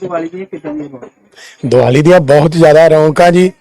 ਦੀਵਾਲੀ ਦੀਆਂ ਕਿਦਾਂ ਦੀਆਂ ਦੀਵਾਲੀ ਦੀਆਂ ਬਹੁਤ ਜ਼ਿਆਦਾ ਰੌਣਕਾਂ ਜੀ।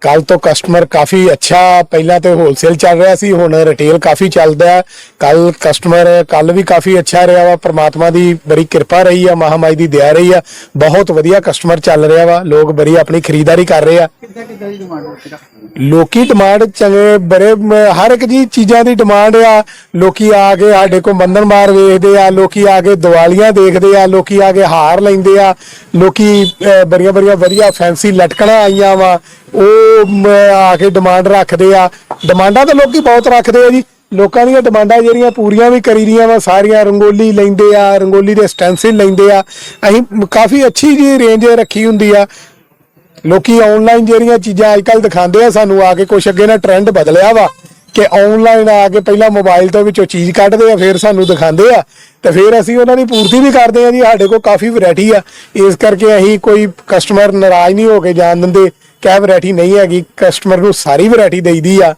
ਕੱਲ ਤੋਂ ਕਸਟਮਰ ਕਾਫੀ ਅੱਛਾ ਪਹਿਲਾਂ ਤੇ ਹੋਲਸੇਲ ਚੱਲ ਰਿਹਾ ਸੀ, ਹੁਣ ਰਿਟੇਲ ਕਾਫੀ ਚੱਲਦਾ ਕੱਲ ਕਸਟਮਰ ਕੱਲ ਵੀ ਕਾਫੀ ਅੱਛਾ ਰਿਹਾ ਵਾ। ਪ੍ਰਮਾਤਮਾ ਦੀ ਬੜੀ ਕਿਰਪਾ ਰਹੀ ਆ, ਮਹਾਮਾਈ ਦੀ ਦਇਆ ਰਹੀ ਆ। ਬਹੁਤ ਵਧੀਆ ਕਸਟਮਰ ਚੱਲ ਰਿਹਾ ਵਾ। ਲੋਕ ਬੜੀ ਆਪਣੀ ਖਰੀਦਦਾਰੀ ਕਰ ਰਹੇ ਆ। ਕਿੱਦਾਂ ਕਿੱਦਾਂ ਦੀ ਡਿਮਾਂਡ ਰੱਖੀ ਲੋਕੀ ਡਿਮਾਂਡ ਚੰਗੇ ਬੜੇ ਮ- ਹਰ ਇੱਕ ਜੀ ਚੀਜ਼ਾਂ ਦੀ ਡਿਮਾਂਡ ਆ। ਲੋਕੀ ਆ ਕੇ ਸਾਡੇ ਕੋਲ ਬੰਧਨ ਮਾਰ ਵੇਖਦੇ ਆ ਲੋਕੀ ਆ ਕੇ ਦੀਵਾਲੀਆਂ ਦੇਖਦੇ ਆ ਲੋਕੀ ਆ ਕੇ ਹਾਰ ਲੈਂਦੇ ਆ। ਲੋਕੀ ਬੜੀਆਂ ਬੜੀਆਂ ਵਧੀਆ ਫੈਂਸੀ ਲਟਕਣਾ ਆਈਆਂ ਵਾ। ਉਹ ਮ, ਆ ਕੇ ਡਿਮਾਂਡ ਰੱਖਦੇ ਆ। ਡਿਮਾਂਡਾਂ ਤਾਂ ਲੋਕੀ ਬਹੁਤ ਰੱਖਦੇ ਆ ਜੀ। ਲੋਕਾਂ ਦੀਆਂ ਡਿਮਾਂਡਾਂ ਜਿਹੜੀਆਂ ਪੂਰੀਆਂ ਵੀ ਕਰੀ ਦੀਆਂ ਵਾ ਸਾਰੀਆਂ ਰੰਗੋਲੀ ਲੈਂਦੇ ਆ ਰੰਗੋਲੀ ਦੇ ਸਟੈਂਸਿਲ ਲੈਂਦੇ ਆ। ਅਸੀਂ ਕਾਫੀ ਅੱਛੀ ਜੀ ਰੇਂਜ ਰੱਖੀ ਹੁੰਦੀ ਆ। ਲੋਕੀ ਆਨਲਾਈਨ ਜਿਹੜੀਆਂ ਚੀਜ਼ਾਂ ਅੱਜਕੱਲ ਦਿਖਾਉਂਦੇ ਆ ਸਾਨੂੰ ਆ ਕੇ ਕੁਛ ਅੱਗੇ ਨਾ ਟ੍ਰੈਂਡ ਬਦਲਿਆ ਵਾ ਕਿ ਆਨਲਾਈਨ ਆ ਕੇ ਪਹਿਲਾਂ ਮੋਬਾਈਲ ਤੋਂ ਵਿੱਚੋਂ ਚੀਜ਼ ਕੱਢਦੇ ਆ ਫਿਰ ਸਾਨੂੰ ਦਿਖਾਉਂਦੇ ਆ। ਤੇ ਫਿਰ ਅਸੀਂ ਉਹਨਾਂ ਦੀ ਪੂਰਤੀ ਵੀ ਕਰਦੇ ਆ ਜੀ ਸਾਡੇ ਕੋਲ ਕਾਫੀ ਵੈਰਾਈਟੀ ਆ। ਇਸ ਕਰਕੇ ਅਸੀਂ ਕੋਈ ਕਸਟਮਰ ਨਾਰਾਜ਼ ਨਹੀਂ ਹੋ ਕੇ ਜਾਣ ਦਿੰਦੇ ਕਿ ਵੈਰਾਈਟੀ ਨਹੀਂ ਹੈਗੀ ਕਸਟਮਰ ਨੂੰ ਸਾਰੀ ਵੈਰਾਈਟੀ ਦੇਈਦੀ ਆ।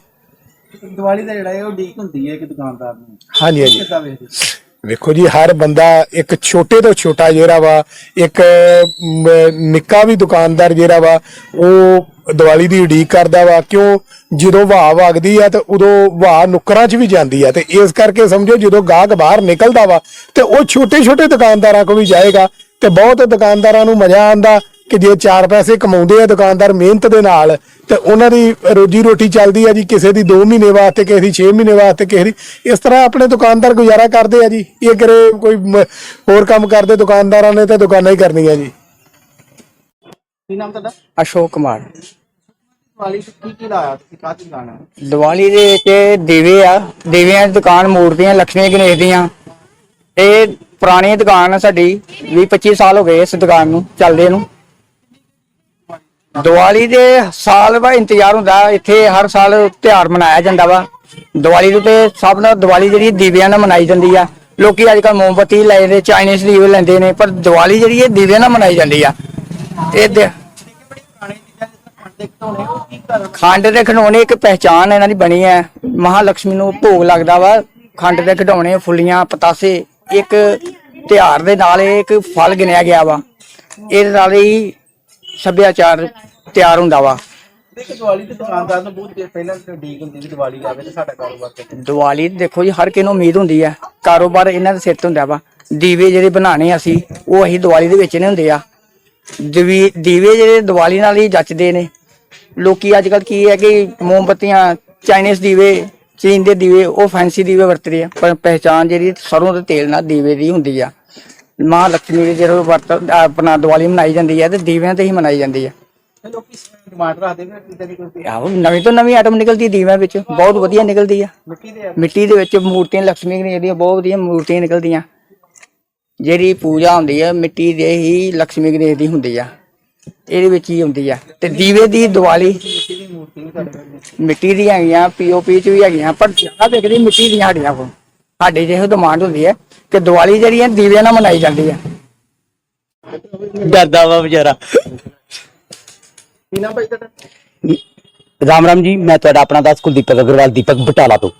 ਦੀਵਾਲੀ ਦਾ ਜਿਹੜਾ ਹੈ ਉਹ ਡੀਕ ਹੁੰਦੀ ਹੈ ਇੱਕ ਦੁਕਾਨਦਾਰ ਨੂੰ। ਹਾਂਜੀ ਹਾਂਜੀ। ਕਿੱਦਾਂ ਵੇਖੋ ਜੀ, ਹਰ ਬੰਦਾ ਇੱਕ ਛੋਟੇ ਤੋਂ ਛੋਟਾ ਜਿਹੜਾ ਵਾ, ਇੱਕ ਨਿੱਕਾ ਵੀ ਦੁਕਾਨਦਾਰ ਜਿਹੜਾ ਵਾ, ਉਹ ਦੀਵਾਲੀ ਦੀ ਉਡੀਕ ਕਰਦਾ ਵਾ। ਕਿਉਂ? ਜਦੋਂ ਵਾਹ ਵਗਦੀ ਆ ਤੇ ਉਦੋਂ ਵਾਹ ਨੁੱਕਰਾਂ 'ਚ ਵੀ ਜਾਂਦੀ ਆ। ਤੇ ਇਸ ਕਰਕੇ ਸਮਝੋ, ਜਦੋਂ ਗਾਹਕ ਬਾਹਰ ਨਿਕਲਦਾ ਵਾ ਤੇ ਉਹ ਛੋਟੇ ਛੋਟੇ ਦੁਕਾਨਦਾਰਾਂ ਕੋ ਵੀ ਜਾਏਗਾ ਤੇ ਬਹੁਤ ਦੁਕਾਨਦਾਰਾਂ ਨੂੰ ਮਜ਼ਾ ਆਂਦਾ ਕਿ ਜੇ ਚਾਰ ਪੈਸੇ ਕਮਾਉਂਦੇ ਆ ਦੁਕਾਨਦਾਰ ਮਿਹਨਤ ਦੇ ਨਾਲ ਤੇ ਉਹਨਾਂ ਦੀ ਰੋਜੀ ਰੋਟੀ ਚੱਲਦੀ ਆ ਜੀ ਕਿਸੇ ਦੀ 2 ਮਹੀਨੇ ਵਾਸਤੇ ਕਿਸੇ ਦੀ 6 ਮਹੀਨੇ ਵਾਸਤੇ ਕਿਸੇ ਦੀ ਇਸ ਤਰ੍ਹਾਂ ਆਪਣੇ ਦੁਕਾਨਦਾਰ ਗੁਜ਼ਾਰਾ ਕਰਦੇ ਆ ਜੀ। ਇਹ ਕਰੇ ਕੋਈ ਹੋਰ ਕੰਮ ਕਰਦੇ ਦੁਕਾਨਦਾਰਾਂ ਨੇ ਤਾਂ ਦੁਕਾਨਾਂ ਹੀ ਕਰਨੀਆਂ ਜੀ। ਕੀ ਨਾਮ ਤੁਹਾਡਾ? ਅਸ਼ੋਕ ਕੁਮਾਰ। ਦੀਵਾਲੀ ਤੇ ਕੀ ਕੀ ਲਾਇਆ? ਤੁਸੀਂ ਕਾਹਦੀ ਦੁਕਾਨ ਹੈ ਦੀਵਾਲੀ ਦੇ ਵਿੱਚ ਦੀਵੇ ਆ ਦੀਵਿਆਂ ਦੀ ਦੁਕਾਨ ਮੂਰਤੀਆਂ ਲక్ష్ਮੀ ਗਣੇਸ਼ ਦੀਆਂ। ਇਹ ਪੁਰਾਣੀ ਦੁਕਾਨ ਆ ਸਾਡੀ 20 25 ਸਾਲ ਹੋ ਗਏ ਇਸ ਦੁਕਾਨ ਨੂੰ ਚੱਲਦੇ ਨੂੰ। ਦੀਵਾਲੀ ਦੇ ਸਾਲ ਬਾਅਦ ਇੰਤਜ਼ਾਰ ਹੁੰਦਾ, ਇੱਥੇ ਹਰ ਸਾਲ ਤਿਉਹਾਰ ਮਨਾਇਆ ਜਾਂਦਾ ਵਾ। ਦੀਵਾਲੀ ਦੇ ਤੇ ਸਭ ਨਾਲ ਦੀਵਾਲੀ ਜਿਹੜੀ ਦੀਵਿਆਂ ਨਾਲ ਮਨਾਈ ਜਾਂਦੀ ਆ। ਲੋਕੀ ਅੱਜ ਕੱਲ ਮੋਮਬੱਤੀ ਲੈਂਦੇ ਚਾਈਨੀਜ਼ ਦੀਵੇ ਲੈਂਦੇ ਨੇ, ਪਰ ਦੀਵਾਲੀ ਜਿਹੜੀ ਇਹ ਦੀਵਿਆਂ ਨਾਲ ਮਨਾਈ ਜਾਂਦੀ ਆ। ਇਹ ਦੇ- ਖੰਡ ਦੇ ਖੰਡ ਦੇ ਖਿਡੌਣੇ ਇੱਕ ਪਹਿਚਾਨ ਇਹਨਾਂ ਦੀ ਬਣੀ ਹੈ ਮਹਾਲక్ష్ਮੀ ਨੂੰ ਭੋਗ ਲੱਗਦਾ ਵਾ। ਖੰਡ ਦੇ ਖਿਡੌਣੇ, ਫੁੱਲੀਆਂ, ਪਤਾਸੇ, ਇੱਕ ਤਿਉਹਾਰ ਦੇ ਨਾਲ ਇਹ ਇੱਕ ਫਲ ਗਿਣਿਆ ਗਿਆ ਵਾ। ਇਹਦੇ ਨਾਲ ਹੀ ਸੱਭਿਆਚਾਰ ਤਿਆਰ ਹੁੰਦਾ ਵਾ। ਦੇਖ ਦੀਵਾਲੀ ਤੇ ਦੁਕਾਨਦਾਰ ਨੂੰ ਬਹੁਤ ਪਹਿਲਾਂ ਤੇ ਡੀਕ ਹੁੰਦੀ ਸੀ ਦੀਵਾਲੀ ਆਵੇ ਤੇ ਸਾਡਾ ਕਾਰੋਬਾਰ ਤੇ ਦੀਵਾਲੀ ਦੇਖੋ ਜੀ ਹਰ ਕਿਸੇ ਨੂੰ ਉਮੀਦ ਹੁੰਦੀ ਹੈ ਕਾਰੋਬਾਰ ਇਹਨਾਂ ਦੇ ਸਿਰ ਤੇ ਹੁੰਦਾ ਵਾ। ਦੀਵੇ ਜਿਹੜੇ ਬਣਾਣੇ ਅਸੀਂ ਉਹ ਅਸੀਂ ਦੀਵਾਲੀ ਦੇ ਵਿੱਚ ਨੇ ਹੁੰਦੇ ਆ। ਦੀਵੇ ਦੀਵੇ ਜਿਹੜੇ ਦੀਵਾਲੀ ਨਾਲ ਹੀ ਜੱਚਦੇ ਨੇ। ਲੋਕੀ ਅੱਜ ਕੱਲ ਕੀ ਹੈ ਕਿ ਮੋਮਬੱਤੀਆਂ ਚਾਈਨੀਜ਼ ਦੀਵੇ ਚੀਨ ਦੇ ਦੀਵੇ ਉਹ ਫੈਂਸੀ ਦੀਵੇ ਵਰਤਦੇ ਆ। ਪਰ ਪਹਿਚਾਨ ਜਿਹੜੀ ਸਰੋਂ ਦੇ ਤੇਲ ਨਾਲ ਦੀਵੇ ਦੀ ਹੁੰਦੀ ਆ। ਮਾਂ ਲక్ష్ਮੀ ਦੀ ਜਦੋਂ ਵਰਤ ਆਪਣਾ ਦੀਵਾਲੀ ਮਨਾਈ ਜਾਂਦੀ ਹੈ ਤੇ ਦੀਵਿਆਂ ਤੇ ਹੀ ਮਨਾਈ ਜਾਂਦੀ ਹੈ ਨਵੀਂ ਤੋਂ ਨਵੀਂ ਆਈਟਮ ਨਿਕਲਦੀ ਦੀਵਾ ਵਿੱਚ। ਬਹੁਤ ਵਧੀਆ ਨਿਕਲਦੀ ਆ। ਮਿੱਟੀ ਦੇ ਵਿੱਚ ਮੂਰਤੀਆਂ ਲక్ష్ਮੀ ਦੀਆਂ ਬਹੁਤ ਵਧੀਆ ਮੂਰਤੀਆਂ ਨਿਕਲਦੀਆਂ। ਜਿਹੜੀ ਪੂਜਾ ਹੁੰਦੀ ਆ ਮਿੱਟੀ ਦੇ ਹੀ ਲక్ష్ਮੀ ਗਣੇਸ਼ ਦੀ ਹੁੰਦੀ ਆ। ਇਹਦੇ ਵਿੱਚ ਹੀ ਹੁੰਦੀ ਆ। ਤੇ ਦੀਵੇ ਦੀ ਦੀਵਾਲੀ ਮਿੱਟੀ ਦੀ ਮੂਰਤੀ ਵੀ ਪੀਓਪੀ ਚ ਵੀ ਹੈਗੀਆਂ ਪਰ ਜ਼ਿਆਦਾ ਵਿਕਦੀ ਮਿੱਟੀ ਦੀਆਂ ਸਾਡੀਆਂ ਕੋਲ। ਸਾਡੇ ਜਿਹੋ ਡਿਮਾਂਡ ਹੁੰਦੀ ਹੈ ਕਿ ਦੀਵਾਲੀ ਜਿਹੜੀ ਆ ਦੀਵਿਆਂ ਨਾਲ ਮਨਾਈ ਜਾਂਦੀ ਆ। ਡਰਦਾ ਵਾ ਵਿਚਾਰਾ। ਕੀ ਨਾਮ ਭਾਈ ਤੁਹਾਡਾ? ਰਾਮ ਰਾਮ ਜੀ ਮੈਂ ਤੁਹਾਡਾ ਆਪਣਾ ਦਾਸ ਕੁਲਦੀਪਕ ਅਗਰਵਾਲ ਦੀਪਕ ਬਟਾਲਾ ਤੋਂ।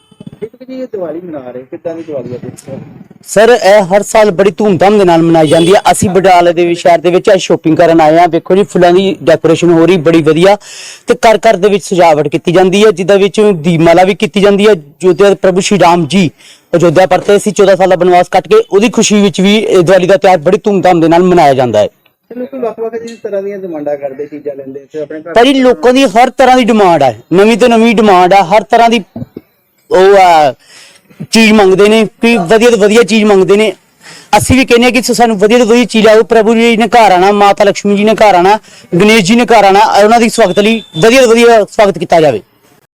ਇੱਕ ਜੀ ਇਹ ਦੀਵਾਲੀ ਮਨਾ ਰਹੇ ਕਿੱਦਾਂ ਦੀ ਦੀਵਾਲੀ ਹੈ ਤੁਸੀਂ ਸਰ ਇਹ ਹਰ ਸਾਲ ਬੜੀ ਧੂਮਧਾਮ ਦੇ ਨਾਲ ਮਨਾਈ ਜਾਂਦੀ ਹੈ। ਅਸੀਂ ਬਟਾਲੇ ਦੇ ਸ਼ਹਿਰ ਦੇ ਵਿੱਚ ਅੱਜ ਸ਼ੋਪਿੰਗ ਕਰਨ ਆਏ ਆ ਵੇਖੋ ਜੀ ਫੁੱਲਾਂ ਦੀ ਡੈਕੋਰੇਸ਼ਨ ਹੋ ਰਹੀ ਬੜੀ ਵਧੀਆ। ਤੇ ਘਰ ਘਰ ਦੇ ਵਿੱਚ ਸਜਾਵਟ ਕੀਤੀ ਜਾਂਦੀ ਹੈ ਜਿੱਦਾਂ ਵਿੱਚ ਦੀਪਮਾਲਾ ਵੀ ਕੀਤੀ ਜਾਂਦੀ ਹੈ। ਜੋਧਿਆ ਪ੍ਰਭੂ ਸ਼੍ਰੀ ਰਾਮ ਜੀ ਅਯੋਧਿਆ ਪਰਤੇ ਸੀ 14 ਸਾਲ ਬਨਵਾਸ ਕੱਟ ਕੇ ਉਹਦੀ ਖੁਸ਼ੀ ਵਿੱਚ ਵੀ ਇਹ ਦੀਵਾਲੀ ਦਾ ਤਿਉਹਾਰ ਬੜੀ ਧੂਮਧਾਮ ਦੇ ਨਾਲ ਮਨਾਇਆ ਜਾਂਦਾ ਹੈ। ਲੋਕੀ ਵੱਖ ਵੱਖ ਜਿਸ ਤਰ੍ਹਾਂ ਦੀਆਂ ਡਿਮਾਂਡਾਂ ਕਰਦੇ ਚੀਜ਼ਾਂ ਲੈਂਦੇ ਤੇ ਆਪਣੇ ਘਰ ਭਾਜੀ ਲੋਕਾਂ ਦੀ ਹਰ ਤਰ੍ਹਾਂ ਦੀ ਡਿਮਾਂਡ ਹੈ ਨਵੀਂ ਤੋਂ ਨਵੀਂ ਡਿਮਾਂਡ ਹੈ ਹਰ ਤਰ੍ਹਾਂ ਦੀ ਉਹ ਆ ਚੀਜ਼ ਮੰਗਦੇ ਨੇ ਕਿ ਵਧੀਆ ਤੋਂ ਵਧੀਆ ਚੀਜ਼ ਮੰਗਦੇ ਨੇ। ਅਸੀਂ ਵੀ ਕਹਿੰਦੇ ਹਾਂ ਕਿ ਸਾਨੂੰ ਵਧੀਆ ਤੋਂ ਵਧੀਆ ਚੀਜ਼ ਆਓ ਪ੍ਰਭੂ ਜੀ ਨੇ ਘਰ ਆਣਾ ਮਾਤਾ ਲక్ష్ਮੀ ਜੀ ਨੇ ਘਰ ਆਣਾ ਗਣੇਸ਼ ਜੀ ਨੇ ਘਰ ਆਣਾ ਉਹਨਾਂ ਦੀ ਸਵਾਗਤ ਲਈ ਵਧੀਆ ਤੋਂ ਵਧੀਆ ਸਵਾਗਤ ਕੀਤਾ ਜਾਵੇ।